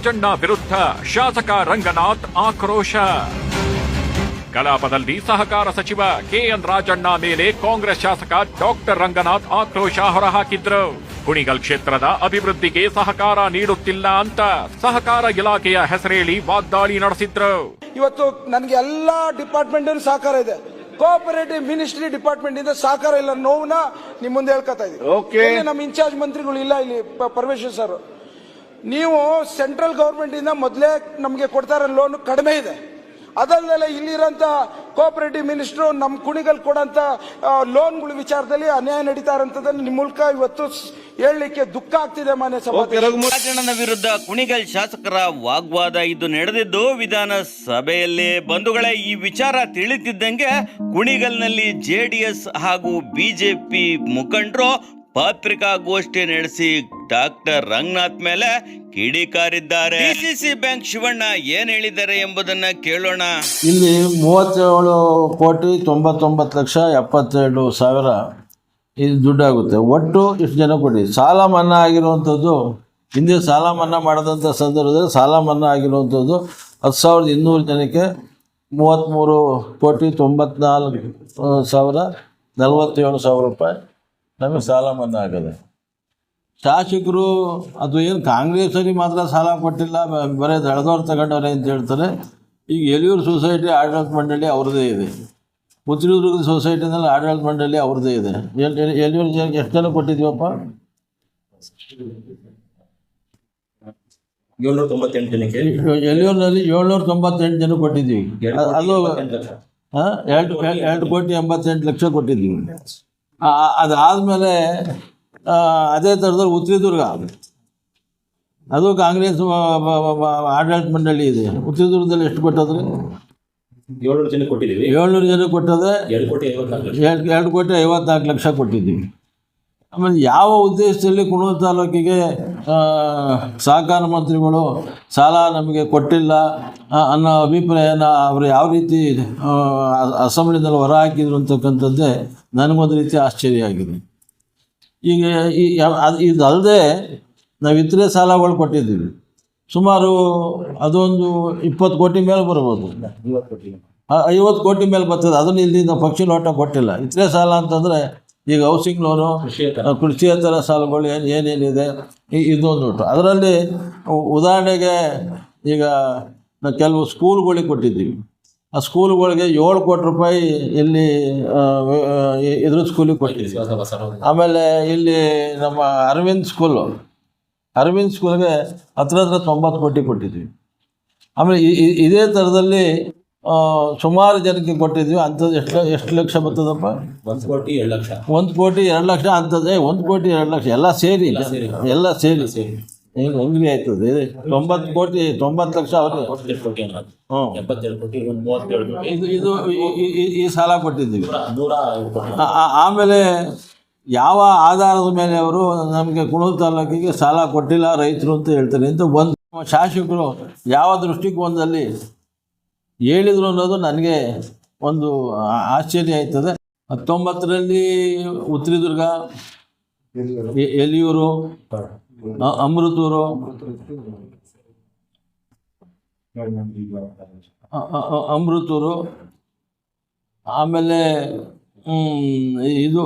ರಾಜಣ್ಣ ವಿರುದ್ಧ ಶಾಸಕ ರಂಗನಾಥ್ ಆಕ್ರೋಶ. ಕಲಾಪದಲ್ಲಿ ಸಹಕಾರ ಸಚಿವ ಕೆಎನ್ ರಾಜಣ್ಣ ಮೇಲೆ ಕಾಂಗ್ರೆಸ್ ಶಾಸಕ ಡಾಕ್ಟರ್ ರಂಗನಾಥ್ ಆಕ್ರೋಶ ಹೊರಹಾಕಿದ್ರು. ಕುಣಿಗಲ್ ಕ್ಷೇತ್ರದ ಅಭಿವೃದ್ಧಿಗೆ ಸಹಕಾರ ನೀಡುತ್ತಿಲ್ಲ ಅಂತ ಸಹಕಾರ ಇಲಾಖೆಯ ಹೆಸರೇಳಿ ವಾಗ್ದಾಳಿ ನಡೆಸಿದ್ರು. ಇವತ್ತು ನನಗೆ ಎಲ್ಲಾ ಡಿಪಾರ್ಟ್ಮೆಂಟ್ ಸಹಕಾರ ಇದೆ. ಕೋಆಪರೇಟಿವ್ ಮಿನಿಸ್ಟ್ರಿ ಡಿಪಾರ್ಟ್ಮೆಂಟ್ ಇಂದ ಸಹಕಾರ ಇಲ್ಲ ನೋವನ್ನ ನಿಮ್ ಮುಂದೆ ಹೇಳ್ಕೊತಾ ಓಕೆ ಇದ್ದೀವಿ ನಮ್ಮ ಇನ್ಚಾರ್ಜ್ ಮಂತ್ರಿಗಳು ಇಲ್ಲ ಇಲ್ಲಿ ಪ- ಪರಮೇಶ್ವರ್ ಸರ್. ನೀವು ಸೆಂಟ್ರಲ್ ಗೌರ್ಮೆಂಟಿಂದ ಇಂದ ಮೊದಲೇ ನಮಗೆ ಕೊಡ್ತಾರೆ ಲೋನು ಕಡಿಮೆ ಇದೆ. ಅದಲ್ಲದೆ ಇಲ್ಲಿರೋಂಥ ಕೋಆಪರೇಟಿವ್ ಮಿನಿಸ್ಟ್ರು ನಮ್ಮ ಕುಣಿಗಲ್ ಕೊಡೋಂಥ ಲೋನ್ಗಳ ವಿಚಾರದಲ್ಲಿ ಅನ್ಯಾಯ ನಡೀತಾ ಇರೋಂಥದ್ದನ್ನು ನಿಮ್ಮ ಮೂಲಕ ಇವತ್ತು ಹೇಳಲಿಕ್ಕೆ ದುಃಖ ಆಗ್ತಿದೆ ಮಾನ್ಯ ಸಭಾಧ್ಯಕ್ಷ ವಿರುದ್ಧ ಕುಣಿಗಲ್ ಶಾಸಕರ ವಾಗ್ವಾದ ಇದು ನಡೆದಿದ್ದು ವಿಧಾನಸಭೆಯಲ್ಲಿ. ಬಂಧುಗಳೇ ಈ ವಿಚಾರ ತಿಳಿತಿದ್ದಂಗೆ ಕುಣಿಗಲ್ನಲ್ಲಿ ಜೆಡಿಎಸ್ ಹಾಗೂ ಬಿಜೆಪಿ ಮುಖಂಡರು ಪತ್ರಿಕಾಗೋಷ್ಠಿ ನಡೆಸಿ ಡಾಕ್ಟರ್ ರಂಗನಾಥ್ ಮೇಲೆ ಕಿಡಿಕಾರಿದ್ದಾರೆ ಡಿಸಿಸಿ ಬ್ಯಾಂಕ್ ಶಿವಣ್ಣ ಏನ್ ಹೇಳಿದ್ದಾರೆ ಎಂಬುದನ್ನ ಕೇಳೋಣ. ಇಲ್ಲಿ ಮೂವತ್ತೇಳು ಕೋಟಿ ತೊಂಬತ್ತೊಂಬತ್ತು ಲಕ್ಷ ಎಪ್ಪತ್ತೆರಡು ಸಾವಿರ ಇದು ದುಡ್ಡಾಗುತ್ತೆ. ಒಟ್ಟು ಇಷ್ಟು ಜನ ಕೊಡಿ. ಸಾಲ ಮನ್ನಾ ಆಗಿರುವಂಥದ್ದು, ಹಿಂದೆ ಸಾಲ ಮನ್ನಾ ಮಾಡಿದಂಥ ಸಂದರ್ಭದಲ್ಲಿ ಸಾಲ ಮನ್ನಾ ಆಗಿರುವಂಥದ್ದು ಹತ್ತು ಸಾವಿರದ ಇನ್ನೂರು ಜನಕ್ಕೆ ಮೂವತ್ತ್ಮೂರು ಕೋಟಿ ತೊಂಬತ್ನಾಲ್ಕು ಸಾವಿರ ನಲವತ್ತೇಳು ಸಾವಿರ ರೂಪಾಯಿ ನಮಗೆ ಸಾಲ ಮನ್ನಾ ಆಗದೆ ಶಾಸಕರು ಅದು ಏನು ಕಾಂಗ್ರೆಸ್ಸರಿಗೆ ಮಾತ್ರ ಸಾಲ ಕೊಟ್ಟಿಲ್ಲ ಬರೀ ದಳದವ್ರು ತಗೊಂಡವ್ರೆ ಅಂತ ಹೇಳ್ತಾರೆ. ಈಗ ಎಲಿಯೂರು ಸೊಸೈಟಿ ಆಡಳಿತ ಮಂಡಳಿ ಅವ್ರದ್ದೇ ಇದೆ. ಉತ್ತರದುರ್ಗದ ಸೊಸೈಟಿನಲ್ಲಿ ಆಡಳಿತ ಮಂಡಳಿ ಅವ್ರದ್ದೇ ಇದೆ. ಎಲ್- ಎಲ್- ಎಲಿಯೂರು ಎಷ್ಟು ಜನ ಕೊಟ್ಟಿದ್ದೀವಪ್ಪ? ಏಳ್ನೂರ ತೊಂಬತ್ತೆಂಟು ಜನಕ್ಕೆ ಎಲಿಯೂರಿನಲ್ಲಿ ಏಳ್ನೂರ ತೊಂಬತ್ತೆಂಟು ಜನ ಕೊಟ್ಟಿದ್ದೀವಿ. ಅದು ಎರಡು ಎರಡು- ಕೋಟಿ ಎಂಬತ್ತೆಂಟು ಲಕ್ಷ ಕೊಟ್ಟಿದ್ದೀವಿ. ಅದಾದಮೇಲೆ ಅದೇ ಥರದಲ್ಲಿ ಉತ್ತರದುರ್ಗ ಅದು ಕಾಂಗ್ರೆಸ್ ಆಡಳಿತ ಮಂಡಳಿ ಇದೆ. ಉತ್ತರದುರ್ಗದಲ್ಲಿ ಎಷ್ಟು ಕೊಟ್ಟದ್ರಿ? ಏಳ್ನೂರು ಜನ ಕೊಟ್ಟಿದ್ದೀವಿ. ಏಳ್ನೂರು ಜನ ಕೊಟ್ಟದೆ ಎರಡು ಕೋಟಿ ಐವತ್ನಾಲ್ಕು ಲಕ್ಷ ಕೊಟ್ಟಿದ್ದೀವಿ. ಆಮೇಲೆ ಯಾವ ಉದ್ದೇಶದಲ್ಲಿ ಕುಣೂರು ತಾಲೂಕಿಗೆ ಸಹಕಾರ ಮಂತ್ರಿಗಳು ಸಾಲ ನಮಗೆ ಕೊಟ್ಟಿಲ್ಲ ಅನ್ನೋ ಅಭಿಪ್ರಾಯನ ಅವರು ಯಾವ ರೀತಿ ಅಸೆಂಬ್ಲಿನಲ್ಲಿ ಹೊರ ಹಾಕಿದ್ರು ಅಂತಕ್ಕಂಥದ್ದೇ ನನಗೊಂದು ರೀತಿ ಆಶ್ಚರ್ಯ ಆಗಿದೆ. ಈಗ ಈ ಇದಲ್ಲದೆ ನಾವು ಇತರೆ ಸಾಲಗಳು ಕೊಟ್ಟಿದ್ದೀವಿ. ಸುಮಾರು ಅದೊಂದು ಇಪ್ಪತ್ತು ಕೋಟಿ ಮೇಲೆ ಬರ್ಬೋದು. ಐವತ್ತು ಕೋಟಿ. ಆ- ಐವತ್ತು ಕೋಟಿ ಮೇಲೆ ಬರ್ತದೆ. ಅದನ್ನು ಇಲ್ಲಿಂದ ಪಕ್ಷಿ ಲೋಟ ಕೊಟ್ಟಿಲ್ಲ. ಇತರೆ ಸಾಲ ಅಂತಂದರೆ ಈಗ ಹೌಸಿಂಗ್ ಲೋನು ಕೃಷಿಯೇತರ. ಸಾಲಗಳು ಏನು ಏನೇನಿದೆ? ಇದೊಂದು ಉಂಟು. ಅದರಲ್ಲಿ ಉದಾಹರಣೆಗೆ ಈಗ ನಾವು ಕೆಲವು ಸ್ಕೂಲ್ಗಳಿಗೆ ಕೊಟ್ಟಿದ್ದೀವಿ. ಆ ಸ್ಕೂಲ್ಗಳಿಗೆ ಏಳು ಕೋಟಿ ರೂಪಾಯಿ ಇಲ್ಲಿ ಇದ್ರ ಸ್ಕೂಲಿಗೆ ಕೊಟ್ಟಿದ್ದೀವಿ. ಆಮೇಲೆ ಇಲ್ಲಿ ನಮ್ಮ ಅರವಿಂದ್ ಸ್ಕೂಲು ಅರವಿಂದ್ ಸ್ಕೂಲ್ಗೆ ಹತ್ರ ಹತ್ರ ತೊಂಬತ್ತು ಕೋಟಿ ಕೊಟ್ಟಿದ್ವಿ ಆಮೇಲೆ ಇದೇ ಥರದಲ್ಲಿ ಸುಮಾರು ಜನಕ್ಕೆ ಕೊಟ್ಟಿದ್ವಿ. ಅಂಥದ್ದು ಎಷ್ಟು ಎಷ್ಟು ಲಕ್ಷ ಬರ್ತದಪ್ಪ? ಒಂದು ಕೋಟಿ ಎರಡು ಲಕ್ಷ. ಒಂದು ಕೋಟಿ ಎರಡು ಲಕ್ಷ ಅಂಥದ್ದೇ. ಒಂದು ಕೋಟಿ ಎರಡು ಲಕ್ಷ. ಎಲ್ಲ ಸೇರಿ. ಎಲ್ಲ ಸೇರಿ. ಸೇರಿ. ಏನು ಅಂಗಡಿ ಆಯ್ತದೆ? ತೊಂಬತ್ತು ಕೋಟಿ ತೊಂಬತ್ತು ಲಕ್ಷ ಅವ್ರಿಗೆ. ಹ್ಞೂ. ಇದು ಇದು ಈ- ಸಾಲ ಕೊಟ್ಟಿದ್ದೀವಿ. ಆಮೇಲೆ ಯಾವ ಆಧಾರದ ಮೇಲೆ ಅವರು ನಮಗೆ ಕುಣೂರು ತಾಲೂಕಿಗೆ ಸಾಲ ಕೊಟ್ಟಿಲ್ಲ ರೈತರು ಅಂತ ಹೇಳ್ತಾರೆ. ಅಂತ ಒಂದು ಶಾಸಕರು ಯಾವ ದೃಷ್ಟಿಕೋನದಲ್ಲಿ ಹೇಳಿದ್ರು ಅನ್ನೋದು ನನಗೆ ಒಂದು ಆಶ್ಚರ್ಯ ಆಯ್ತದೆ. ಹತ್ತೊಂಬತ್ತರಲ್ಲಿ ಉತ್ತರದುರ್ಗ ಎಲಿಯೂರು ಅಮೃತೂರು ಅಮೃತೂರು, ಆಮೇಲೆ ಇದು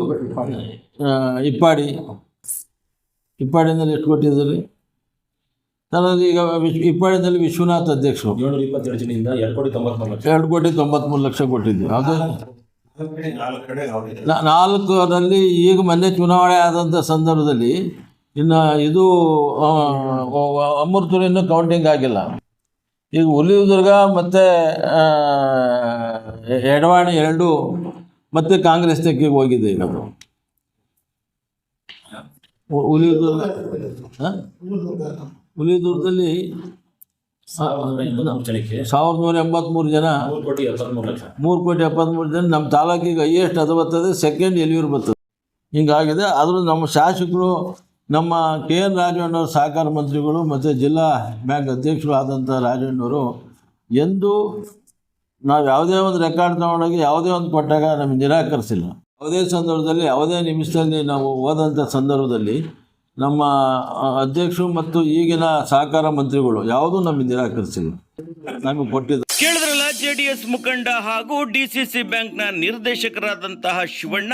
ಇಪ್ಪಾಡಿ. ಇಪ್ಪಾಡಿನಲ್ಲಿ ಎಷ್ಟು ಕೊಟ್ಟಿದ್ದೀರಿ? ನನ್ನದು ಈಗ ವಿಶ್ ಇಪ್ಪಾಡಿನಲ್ಲಿ ವಿಶ್ವನಾಥ್ ಅಧ್ಯಕ್ಷರು. ಏಳ್ನೂರ ಇಪ್ಪತ್ತೆರಡು ಜನದಿಂದ ಎರಡು ಕೋಟಿ ತೊಂಬತ್ಮೂರು ಲಕ್ಷ. ಎರಡು ಕೋಟಿ ತೊಂಬತ್ಮೂರು ಲಕ್ಷ ಕೊಟ್ಟಿದ್ವಿ ಅದು ನಾಲ್ಕರಲ್ಲಿ ಈಗ ಮೊನ್ನೆ ಚುನಾವಣೆ ಆದಂಥ ಸಂದರ್ಭದಲ್ಲಿ ಇನ್ನು ಇದು ಇನ್ನೂ ಕೌಂಟಿಂಗ್ ಆಗಿಲ್ಲ. ಈಗ ಹುಲಿದುರ್ಗ ಮತ್ತು ಎಡವಾಣಿ ಎರಡು ಮತ್ತು ಕಾಂಗ್ರೆಸ್ ತೆಕ್ಕಿಗೆ ಹೋಗಿದೆ ಈಗ ಅದು. ಹುಲಿದುರ್ಗ ಹಾಂ? ಹುಲಿದುರ್ಗದಲ್ಲಿ ಸಾವಿರದ ನೂರ ಎಂಬತ್ತ್ಮೂರು ಜನ ಮೂರು ಕೋಟಿ ಎಪ್ಪತ್ತ್ಮೂರು ಜನ ನಮ್ಮ ತಾಲೂಕಿಗೆ ಹೈಯೆಸ್ಟ್ ಅದು ಬರ್ತದೆ ಸೆಕೆಂಡ್ ಎಲಿಯೂರು ಬರ್ತದೆ. ಹಿಂಗಾಗಿದೆ. ಆದರೂ ನಮ್ಮ ಶಾಸಕರು ನಮ್ಮ ಕೆ ಎನ್ ರಾಜಣ್ಣವ್ರ ಸಹಕಾರ ಮಂತ್ರಿಗಳು ಮತ್ತು ಜಿಲ್ಲಾ ಬ್ಯಾಂಕ್ ಅಧ್ಯಕ್ಷರು ಆದಂಥ ರಾಜಣ್ಣವರು ಎಂದು ನಾವು ಯಾವುದೇ ಒಂದು ರೆಕಾರ್ಡ್ ತೊಗೊಂಡೋಗಿ ಯಾವುದೇ ಒಂದು ಕೊಟ್ಟಾಗ ನಮಗೆ ನಿರಾಕರಿಸಿಲ್ಲ. ಯಾವುದೇ ಸಂದರ್ಭದಲ್ಲಿ ಯಾವುದೇ ನಿಮಿಷದಲ್ಲಿ ನಾವು ಹೋದಂಥ ಸಂದರ್ಭದಲ್ಲಿ ನಮ್ಮ ಅಧ್ಯಕ್ಷರು ಮತ್ತು ಈಗಿನ ಸಹಕಾರ ಮಂತ್ರಿಗಳು ಯಾವುದೂ ನಮಗೆ ನಿರಾಕರಿಸಿಲ್ಲ. ನಮಗೆ ಕೊಟ್ಟಿದ್ದ ಕೇಳಿದ್ರಲ್ಲ ಜೆಡಿಎಸ್ ಮುಖಂಡ ಹಾಗೂ ಡಿಸಿಸಿ ಬ್ಯಾಂಕ್ನ ನಿರ್ದೇಶಕರಾದಂತಹ ಶಿವಣ್ಣ,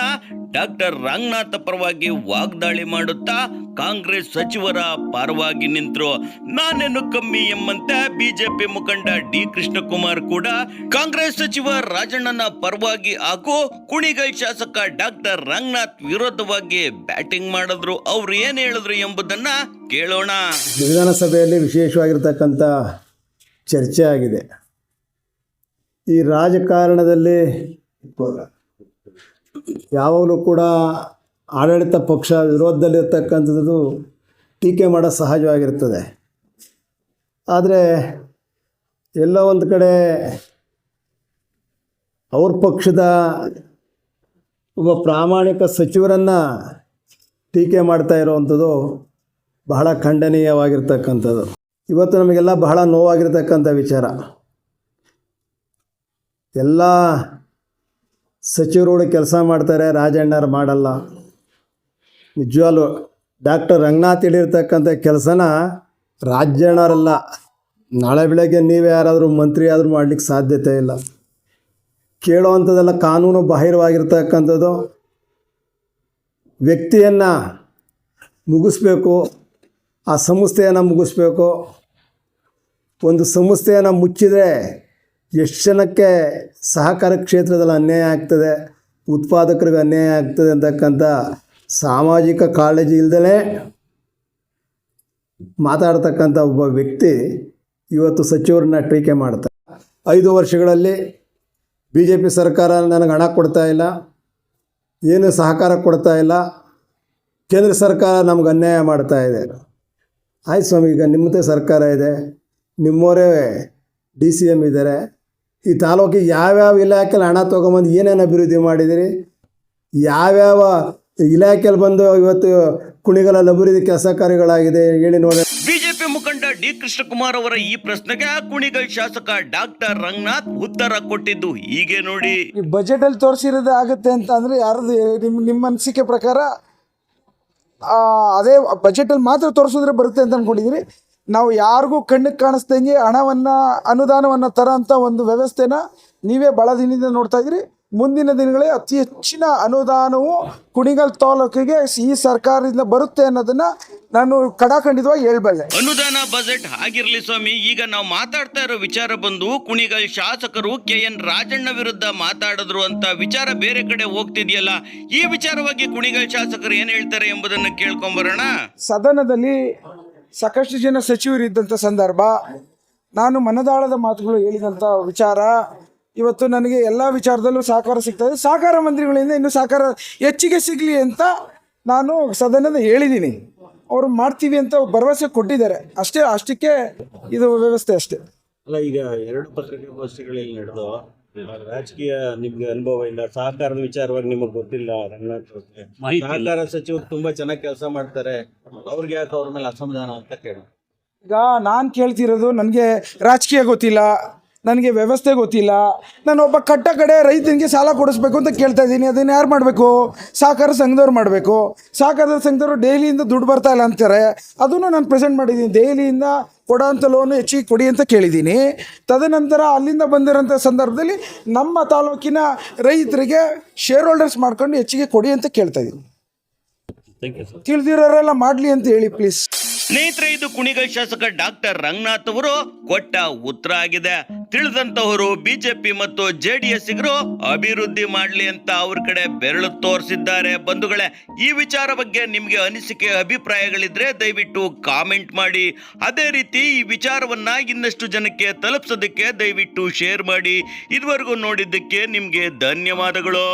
ಡಾಕ್ಟರ್ ರಂಗನಾಥ ಪರವಾಗಿ ವಾಗ್ದಾಳಿ ಮಾಡುತ್ತಾ ಕಾಂಗ್ರೆಸ್ ಸಚಿವರ ಪರವಾಗಿ ನಿಂತರು. ನಾನೇನು ಕಮ್ಮಿ ಎಂಬಂತೆ ಬಿಜೆಪಿ ಮುಖಂಡ ಡಿ ಕೃಷ್ಣಕುಮಾರ್ ಕೂಡ ಕಾಂಗ್ರೆಸ್ ಸಚಿವ ರಾಜಣ್ಣನ ಪರವಾಗಿ ಹಾಗೂ ಕುಣಿಗಲ್ ಶಾಸಕ ಡಾಕ್ಟರ್ ರಂಗನಾಥ್ ವಿರೋಧವಾಗಿ ಬ್ಯಾಟಿಂಗ್ ಮಾಡಿದ್ರು. ಅವ್ರು ಏನ್ ಹೇಳಿದ್ರು ಎಂಬುದನ್ನ ಕೇಳೋಣ. ವಿಧಾನಸಭೆಯಲ್ಲಿ ವಿಶೇಷವಾಗಿರ್ತಕ್ಕಂಥ ಚರ್ಚೆ ಆಗಿದೆ. ಈ ರಾಜಕಾರಣದಲ್ಲಿ ಯಾವಾಗಲೂ ಕೂಡ ಆಡಳಿತ ಪಕ್ಷ ವಿರೋಧದಲ್ಲಿರ್ತಕ್ಕಂಥದ್ದು ಟೀಕೆ ಮಾಡೋ ಸಹಜವಾಗಿರ್ತದೆ. ಆದರೆ ಎಲ್ಲೋ ಒಂದು ಕಡೆ ಅವ್ರ ಪಕ್ಷದ ಒಬ್ಬ ಪ್ರಾಮಾಣಿಕ ಸಚಿವರನ್ನು ಟೀಕೆ ಮಾಡ್ತಾ ಇರೋವಂಥದ್ದು ಬಹಳ ಖಂಡನೀಯವಾಗಿರ್ತಕ್ಕಂಥದ್ದು. ಇವತ್ತು ನಮಗೆಲ್ಲ ಬಹಳ ನೋವಾಗಿರ್ತಕ್ಕಂಥ ವಿಚಾರ. ಎಲ್ಲ ಸಚಿವರುಗಳು ಕೆಲಸ ಮಾಡ್ತಾರೆ ರಾಜಣ್ಣರು ಮಾಡಲ್ಲ. ನಿಜವಾಗ್ಲೂ ಡಾಕ್ಟರ್ ರಂಗನಾಥ್ ಹೇಳಿರ್ತಕ್ಕಂಥ ಕೆಲಸನ ರಾಜಣ್ಣರಲ್ಲ ನಾಳೆ ಬೆಳಗ್ಗೆ ನೀವೇ ಯಾರಾದರೂ ಮಂತ್ರಿ ಆದರೂ ಮಾಡಲಿಕ್ಕೆ ಸಾಧ್ಯತೆ ಇಲ್ಲ. ಕೇಳೋವಂಥದ್ದೆಲ್ಲ ಕಾನೂನು ಬಾಹಿರವಾಗಿರ್ತಕ್ಕಂಥದ್ದು. ವ್ಯಕ್ತಿಯನ್ನು ಮುಗಿಸ್ಬೇಕು, ಆ ಸಂಸ್ಥೆಯನ್ನು ಮುಗಿಸ್ಬೇಕು. ಒಂದು ಸಂಸ್ಥೆಯನ್ನು ಮುಚ್ಚಿದರೆ ಎಷ್ಟು ಜನಕ್ಕೆ ಸಹಕಾರ ಕ್ಷೇತ್ರದಲ್ಲಿ ಅನ್ಯಾಯ ಆಗ್ತದೆ, ಉತ್ಪಾದಕರಿಗೆ ಅನ್ಯಾಯ ಆಗ್ತದೆ ಅಂತಕ್ಕಂಥ ಸಾಮಾಜಿಕ ಕಾಳಜಿ ಇಲ್ದಲೇ ಮಾತಾಡ್ತಕ್ಕಂಥ ಒಬ್ಬ ವ್ಯಕ್ತಿ ಇವತ್ತು ಸಚಿವರನ್ನ ಟೀಕೆ ಮಾಡ್ತಾರೆ ಐದು ವರ್ಷಗಳಲ್ಲಿ ಬಿ ಜೆ ಪಿ ಸರ್ಕಾರ ನನಗೆ ಹಣ ಕೊಡ್ತಾ ಇಲ್ಲ, ಏನು ಸಹಕಾರ ಕೊಡ್ತಾ ಇಲ್ಲ, ಕೇಂದ್ರ ಸರ್ಕಾರ ನಮ್ಗೆ ಅನ್ಯಾಯ ಮಾಡ್ತಾ ಇದೆ. ಆಯ್ತು ಸ್ವಾಮಿ, ಈಗ ನಿಮ್ಮದೇ ಸರ್ಕಾರ ಇದೆ, ನಿಮ್ಮವರೇ ಡಿ ಸಿ ಎಂ ಇದ್ದಾರೆ ಈ ತಾಲೂಕಿಗೆ ಯಾವ್ಯಾವ ಇಲಾಖೆಯಲ್ಲಿ ಹಣ ತೊಗೊಂಬಂದು ಏನೇನು ಅಭಿವೃದ್ಧಿ ಮಾಡಿದಿರಿ? ಯಾವ್ಯಾವ ಇಲಾಖೆಯಲ್ಲಿ ಬಂದು ಇವತ್ತು ಕುಣಿಗಲಲ್ಲಿ ಅಭಿವೃದ್ಧಿ ಕೆಲಸ ಕಾರ್ಯಗಳಾಗಿದೆ ಹೇಳಿ ನೋಡಿ ಬಿಜೆಪಿ ಮುಖಂಡ ಡಿ ಕೃಷ್ಣಕುಮಾರ್ ಅವರ ಈ ಪ್ರಶ್ನೆಗೆ ಕುಣಿಗಲ್ ಶಾಸಕ ಡಾಕ್ಟರ್ ರಂಗನಾಥ್ ಉತ್ತರ ಕೊಟ್ಟಿದ್ದು ಹೀಗೆ ನೋಡಿ. ಈ ಬಜೆಟ್ ಅಲ್ಲಿ ತೋರಿಸಿರೋದೇ ಆಗುತ್ತೆ ಅಂತ ಅಂದ್ರೆ ಯಾರದು ನಿಮ್ಮ ನಿಮ್ಮ ಅನಿಸಿಕೆ ಪ್ರಕಾರ ಆ, ಅದೇ ಬಜೆಟ್ ಅಲ್ಲಿ ಮಾತ್ರ ತೋರಿಸಿದ್ರೆ ಬರುತ್ತೆ ಅಂತ ಅನ್ಕೊಂಡಿದ್ದೀರಿ ನಾವು ಯಾರಿಗೂ ಕಣ್ಣಿಗೆ ಕಾಣಿಸ್ದಂಗೆ ಹಣವನ್ನ ಅನುದಾನವನ್ನ ತರೋಂಥ ಒಂದು ವ್ಯವಸ್ಥೆನ ನೀವೇ ಬಹಳ ದಿನದಿಂದ ನೋಡ್ತಾ ಇದ್ದೀರಿ. ಮುಂದಿನ ದಿನಗಳೇ ಅತಿ ಹೆಚ್ಚಿನ ಅನುದಾನವು ಕುಣಿಗಲ್ ತಾಲೂಕಿಗೆ ಈ ಸರ್ಕಾರದಿಂದ ಬರುತ್ತೆ ಅನ್ನೋದನ್ನ ನಾನು ಕಡಾಖಂಡಿತವಾಗಿ ಹೇಳ್ಬಲ್ಲೆ. ಅನುದಾನ ಬಜೆಟ್ ಆಗಿರ್ಲಿ ಸ್ವಾಮಿ ಈಗ ನಾವು ಮಾತಾಡ್ತಾ ಇರೋ ವಿಚಾರ ಬಂದು ಕುಣಿಗಲ್ ಶಾಸಕರು ಕೆ ಎನ್ ರಾಜಣ್ಣ ವಿರುದ್ಧ ಮಾತಾಡಿದ್ರು ಅಂತ ವಿಚಾರ ಬೇರೆ ಕಡೆ ಹೋಗ್ತಿದೆಯಲ್ಲ ಈ ವಿಚಾರವಾಗಿ ಕುಣಿಗಲ್ ಶಾಸಕರು ಏನ್ ಹೇಳ್ತಾರೆ ಎಂಬುದನ್ನು ಕೇಳ್ಕೊಂಬರೋಣ ಸದನದಲ್ಲಿ ಸಾಕಷ್ಟು ಜನ ಸಚಿವರಿದ್ದಂಥ ಸಂದರ್ಭ, ನಾನು ಮನದಾಳದ ಮಾತುಗಳು ಹೇಳಿದಂಥ ವಿಚಾರ, ಇವತ್ತು ನನಗೆ ಎಲ್ಲ ವಿಚಾರದಲ್ಲೂ ಸಹಕಾರ ಸಿಗ್ತದೆ ಸಹಕಾರ ಮಂತ್ರಿಗಳಿಂದ ಇನ್ನೂ ಸಹಕಾರ ಹೆಚ್ಚಿಗೆ ಸಿಗಲಿ ಅಂತ ನಾನು ಸದನದ ಹೇಳಿದ್ದೀನಿ ಅವರು ಮಾಡ್ತೀವಿ ಅಂತ ಭರವಸೆ ಕೊಟ್ಟಿದ್ದಾರೆ. ಅಷ್ಟೇ, ಅಷ್ಟಕ್ಕೆ ಇದು ವ್ಯವಸ್ಥೆ ಅಷ್ಟೇ. ಅಲ್ಲ, ಈಗ ಎರಡು ಪತ್ರಿಕಾಗೋಷ್ಠಿಗಳಲ್ಲಿ ನಡೆದು ರಾಜಕೀಯ ನಿಮ್ಗೆ ಅನುಭವ ಇಲ್ಲ ಸಹಕಾರದ ವಿಚಾರವಾಗಿ ನಿಮಗೆ ಗೊತ್ತಿಲ್ಲ ರಂಗನಾಥ್ ಅವ್ರಿಗೆ. ಸಹಕಾರ ಸಚಿವರು ತುಂಬಾ ಚೆನ್ನಾಗಿ ಕೆಲಸ ಮಾಡ್ತಾರೆ. ಅವ್ರಿಗೆ ಯಾಕೆ ಅವ್ರ ಮೇಲೆ ಅಸಮಾಧಾನ ಅಂತ ಕೇಳಿ ಈಗ ನಾನು ಕೇಳ್ತಿರೋದು ನನಗೆ ರಾಜಕೀಯ ಗೊತ್ತಿಲ್ಲ. ನನಗೆ ವ್ಯವಸ್ಥೆ ಗೊತ್ತಿಲ್ಲ. ನಾನು ಒಬ್ಬ ಕಟ್ಟ ಕಡೆ ರೈತನಿಗೆ ಸಾಲ ಕೊಡಿಸ್ಬೇಕು ಅಂತ ಕೇಳ್ತಾ ಇದ್ದೀನಿ. ಅದನ್ನು ಯಾರು ಮಾಡಬೇಕು? ಸಹಕಾರ ಸಂಘದವ್ರು ಮಾಡಬೇಕು. ಸಹಕಾರ ಸಂಘದವರು ಡೈಲಿಯಿಂದ ದುಡ್ಡು ಬರ್ತಾ ಇಲ್ಲ ಅಂತಾರೆ. ಅದನ್ನು ನಾನು ಪ್ರೆಸೆಂಟ್ ಮಾಡಿದ್ದೀನಿ. ಡೈಲಿಯಿಂದ ಕೊಡೋಂಥ ಲೋನು ಹೆಚ್ಚಿಗೆ ಕೊಡಿ ಅಂತ ಕೇಳಿದ್ದೀನಿ. ತದನಂತರ ಅಲ್ಲಿಂದ ಬಂದಿರೋಂಥ ಸಂದರ್ಭದಲ್ಲಿ ನಮ್ಮ ತಾಲೂಕಿನ ರೈತರಿಗೆ ಶೇರ್ ಹೋಲ್ಡರ್ಸ್ ಮಾಡ್ಕೊಂಡು ಹೆಚ್ಚಿಗೆ ಕೊಡಿ ಅಂತ ಕೇಳ್ತಾ ಇದ್ದೀನಿ. ತಿಳಿದಿರೋರೆಲ್ಲ ಮಾಡಲಿ ಅಂತ ಹೇಳಿ ಪ್ಲೀಸ್ ಸ್ನೇಹಿತರೆ, ಇದು ಕುಣಿಗಲ್ ಶಾಸಕ ಡಾಕ್ಟರ್ ರಂಗನಾಥ್ ಅವರು ಕೊಟ್ಟ ಉತ್ತರ ಆಗಿದೆ. ತಿಳಿದಂತವರು ಬಿಜೆಪಿ ಮತ್ತು ಜೆ ಡಿ ಜೆಡಿಎಸ್ ಅಭಿವೃದ್ಧಿ ಮಾಡ್ಲಿ ಅಂತ ಅವ್ರ ಕಡೆ ಬೆರಳು ತೋರಿಸಿದ್ದಾರೆ. ಬಂಧುಗಳೇ, ಈ ವಿಚಾರ ಬಗ್ಗೆ ನಿಮಗೆ ಅನಿಸಿಕೆ, ಅಭಿಪ್ರಾಯಗಳಿದ್ರೆ ದಯವಿಟ್ಟು ಕಾಮೆಂಟ್ ಮಾಡಿ. ಅದೇ ರೀತಿ ಈ ವಿಚಾರವನ್ನ ಇನ್ನಷ್ಟು ಜನಕ್ಕೆ ತಲುಪಿಸೋದಕ್ಕೆ ದಯವಿಟ್ಟು ಶೇರ್ ಮಾಡಿ. ಇದುವರೆಗೂ ನೋಡಿದ್ದಕ್ಕೆ ನಿಮಗೆ ಧನ್ಯವಾದಗಳು.